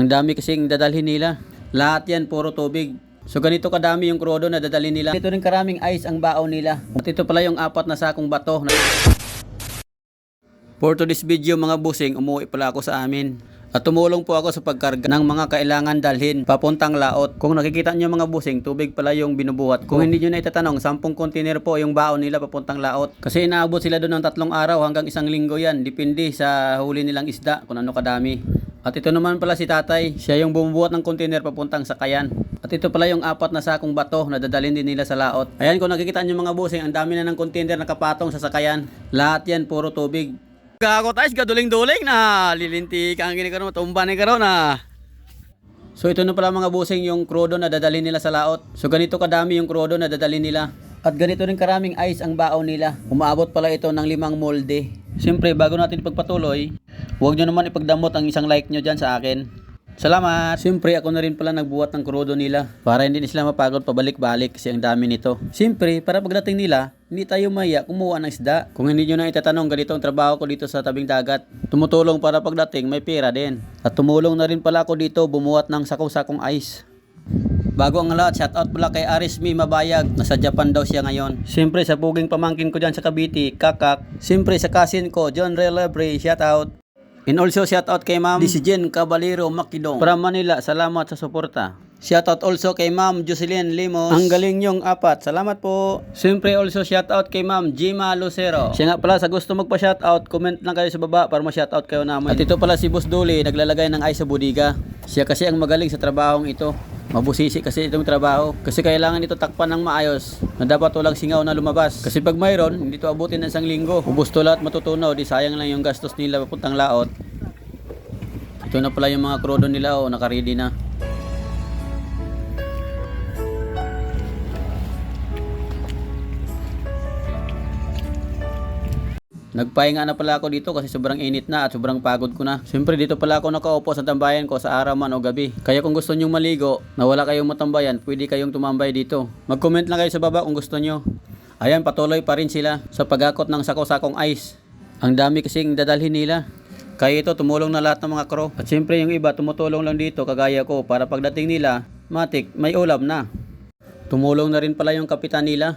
Ang dami kasing dadalhin nila. Lahat yan puro tubig. So ganito kadami yung krudo na dadalhin nila. Ito rin karaming ice ang baon nila. At ito pala yung apat na sakong bato. For today's video mga busing, umuwi pala ako sa amin. At tumulong po ako sa pagkarga ng mga kailangan dalhin papuntang laot. Kung nakikita nyo mga busing, tubig pala yung binubuhat ko. Kung hindi nyo na itatanong, 10 container po yung baon nila papuntang laot. Kasi inaabot sila doon ng tatlong araw hanggang isang linggo yan. Depende sa huli nilang isda kung ano kadami. At ito naman pala si tatay, siya yung bumubuhat ng container papuntang sakayan. At ito pala yung apat na sakong bato na dadalhin din nila sa laot. Ayan kung nakikita nyo mga busing, ang dami na ng container nakapatong sa sakayan. Lahat yan puro tubig. Gago tayo, gaduling-duling na. Lilinti ka ang ginikaroon, tumba ni karon na. So ito na pala mga busing yung krudo na dadalhin nila sa laot. So ganito kadami yung krudo na dadalhin nila. At ganito rin karaming ice ang baon nila. Umaabot pala ito ng limang molde. Siyempre, bago natin pagpatuloy, huwag nyo naman ipagdamot ang isang like nyo dyan sa akin. Salamat! Siyempre, ako na rin pala nagbuhat ng krudo nila para hindi sila mapagod pabalik-balik kasi ang dami nito. Siyempre, para pagdating nila, hindi tayo maya kumuha ng isda. Kung hindi nyo na itatanong, ganito ang trabaho ko dito sa tabing dagat. Tumutulong para pagdating, may pera din. At tumulong na rin pala ako dito bumuhat ng sakong-sakong ice. Bago ang lahat, shoutout pala kay Arismi Mabayag. Nasa Japan daw siya ngayon. Siyempre sa puging pamangkin ko dyan sa Cavite, Kakak. Siyempre sa cousin ko, John Relabre, shoutout. And also shoutout kay Ma'am Disijen Caballero Makidong from Manila. Salamat sa suporta. Shoutout also kay Ma'am Jocelyn Limos. Ang galing yung apat. Salamat po. Siyempre also shoutout kay Ma'am Jima Lucero. Siya nga pala sa gusto magpa-shoutout, comment lang kayo sa baba para ma-shoutout kayo namin. At ito pala si Boss Duli, naglalagay ng ice sa budiga. Siya kasi ang magaling sa trabahong ito. Mabusisi kasi itong trabaho. Kasi kailangan ito takpan ng maayos na dapat walang singaw na lumabas. Kasi pag mayroon, hindi ito abutin ng isang linggo. Ubus to lahat matutunaw, di sayang lang yung gastos nila papuntang laot. Ito na pala yung mga krudo nila o nakaready na. Nagpahinga na pala ako dito kasi sobrang init na at sobrang pagod ko na. Siyempre dito pala ako nakaupo sa tambayan ko sa araw man o gabi. Kaya kung gusto nyong maligo na wala kayong matambayan, pwede kayong tumambay dito. Mag-comment lang kayo sa baba kung gusto nyo. Ayan, patuloy pa rin sila sa pagakot ng sako-sakong ice. Ang dami kasing dadalhin nila. Kaya ito, tumulong na lahat ng mga crew. At siyempre yung iba, tumutulong lang dito kagaya ko para pagdating nila, matik, may ulam na. Tumulong na rin pala yung kapitan nila.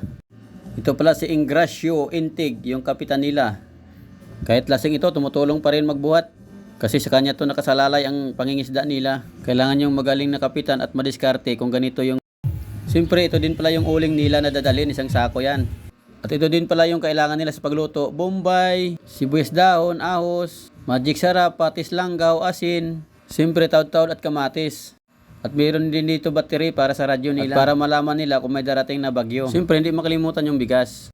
Ito pala si Ingracio Intig, yung kapitan nila. Kahit lasing ito, tumutulong pa rin magbuhat. Kasi sa kanya to nakasalalay ang pangingisda nila. Kailangan yung magaling na kapitan at madiskarte kung ganito yung... Siyempre, ito din pala yung uling nila na dadalhin, isang sako yan. At ito din pala yung kailangan nila sa pagluto. Bombay, sibuyas dahon, ahos, magic sarap, patis langgaw, asin, siyempre taud-taud at kamatis. At mayroon din dito battery para sa radyo nila. At para malaman nila kung may darating na bagyo. Siyempre, hindi makalimutan yung bigas.